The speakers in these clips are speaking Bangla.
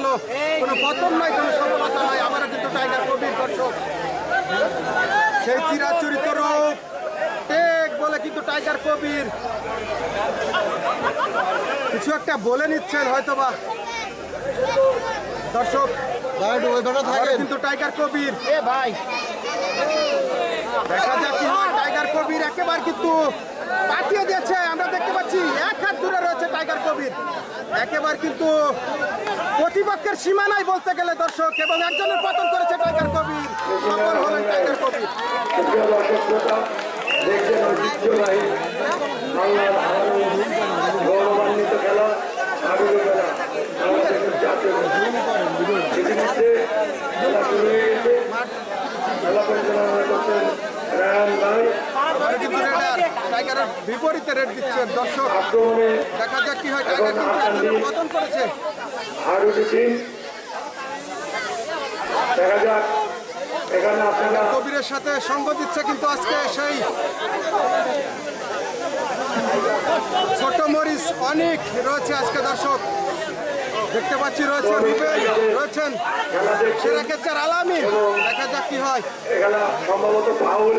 হলো কোনো পতন নয় কোনো সফলতা নয়। আবারও কিন্তু টাইগার কবির দর্শক। সেই চিরাচরিত রূপ টেক বলে কিন্তু টাইগার কবির কিছু একটা বলে নিচ্ছেন হয়তো বা দর্শক কিন্তু টাইগার কবির এ ভাই। দেখা যাক কি হয় টাইগার কবির একেবারে কিন্তু পাঠিয়ে দিয়েছে, আমরা দেখতে পাচ্ছি এক হাত দূরে রয়েছে টাইগার কবির একেবারে কিন্তু প্রতিপক্ষের সীমানায় বলতে গেলে দর্শক, এবং একজনের পতন করেছে টাইগার কবির সফল হলেন টাইগার কবির দেখছেন ঐতিহ্যবাহী বাংলার বিপরীতে রেট দিচ্ছে দর্শক। দেখা যাক কি হয়। টাইগার কিন্তু পতন করেছে। আর দুটি। দেখা যাক। এখানে আপনারা কবিরের সাথে সঙ্গ দিচ্ছে কিন্তু আজকে সেই ছোট মরিচ অনেক রয়েছে আজকে দর্শক। দেখতে পাচ্ছি রয়েছে রুবেল রয়েছেন সেরা কেচার আলামি। দেখা যাক কি হয়। সম্ভবত পাউল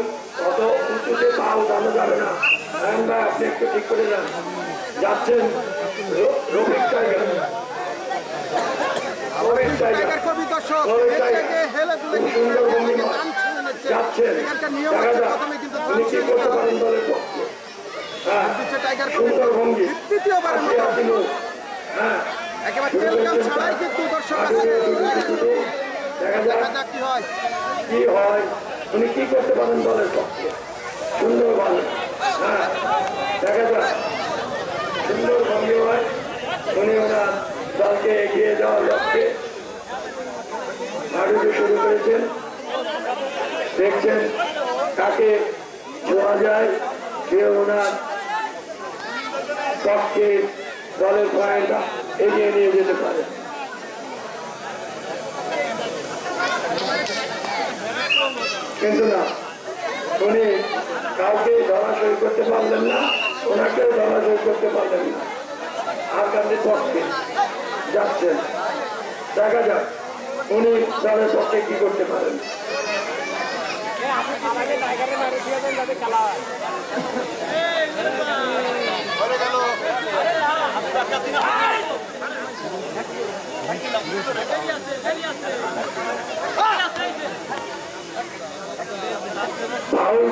অত উঁচুতে পাউ জানা যাবে না। আপনি একটু ঠিক করে যান। যাচ্ছেন Rafiq tiger. Rafiq tiger. Tiger কবি দর্শক রবি এর টাইগার। থেকে হেলে দুলে কিন্তু সুন্দর ভঙ্গিমা। টান ছেড়ে নিচ্ছে যাচ্ছেন এখানকার নিয়ম দেখা হচ্ছে যাক প্রথমে কিন্তু টান উনি কি ছেড়ে করতে নিতে হবে। পারেন দলের পক্ষে হ্যাঁ দিচ্ছে টাইগার কবি সুন্দর ভঙ্গি তৃতীয়বারের মতো আপনি হ্যাঁ একেবারে তেলকাম ছাড়াই কিন্তু দর্শক আজকে দেখা যাক দেখা যাক কি হয় কি হয় উনি কি করতে পারেন দলের পক্ষে সুন্দর ভালো হ্যাঁ দেখা যাক সুন্দর ভঙ্গি হয় উনি ওনার দলকে এগিয়ে যাওয়ার লক্ষ্যে হাডুডু শুরু করেছেন দেখছেন কাকে ছোঁয়া যায় কে ওনার পক্ষে দলের পয়েন্ট এগিয়ে নিয়ে যেতে পারে। কিন্তু না, উনি কাউকে ধরাশয়ী করতে পারলেন না, ওনাকেও ধরাশয়ী করতে পারলেন না। আর আগামী পক্ষে যাচ্ছেন? দেখা যাক, উনি দলের পক্ষে কি করতে পারেন টাইগারে মারি দিয়ে দেন যাতে খেলা হয় ফাউল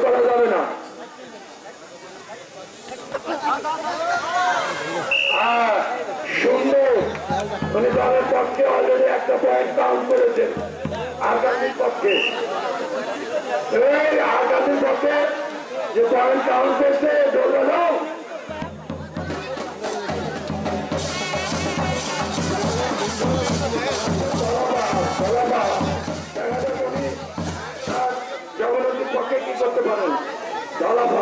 করা যাবে না পক্ষে একটা পয়েন্ট কাউন্ট করেছেন আগামীর পক্ষে। যে পয়েন্ট কাউন্ট করছে দৌড়ানো জগন্নাথের পক্ষে কি করতে পারেন দলাফা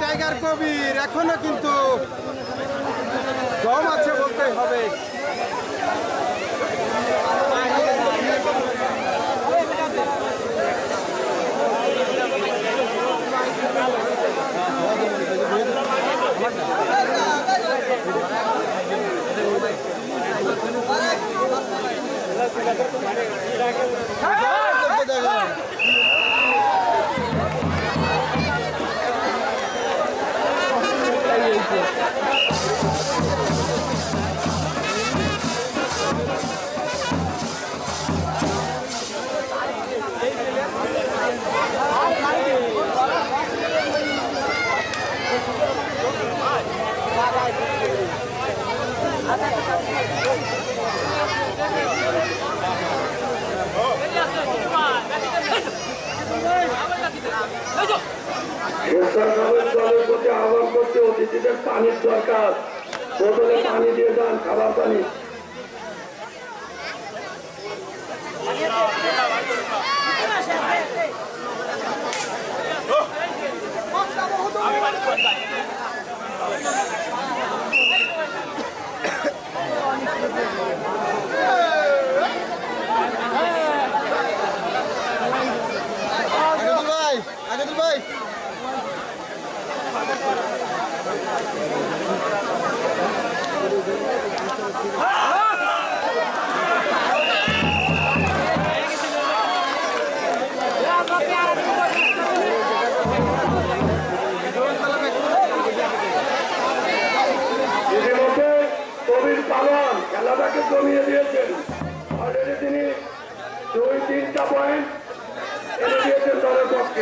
টাইগার কবির এখনও কিন্তু দম আছে বলতে হবে। প্রতি আহ্বান করতে অতিথিদের পানির দরকার বোতলে পানি দিয়ে যান খাবার পানি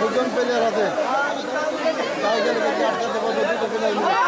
দুজন প্লেয়ার আছে। টাইগার আটকাতে পারবে দুটো প্লেয়ার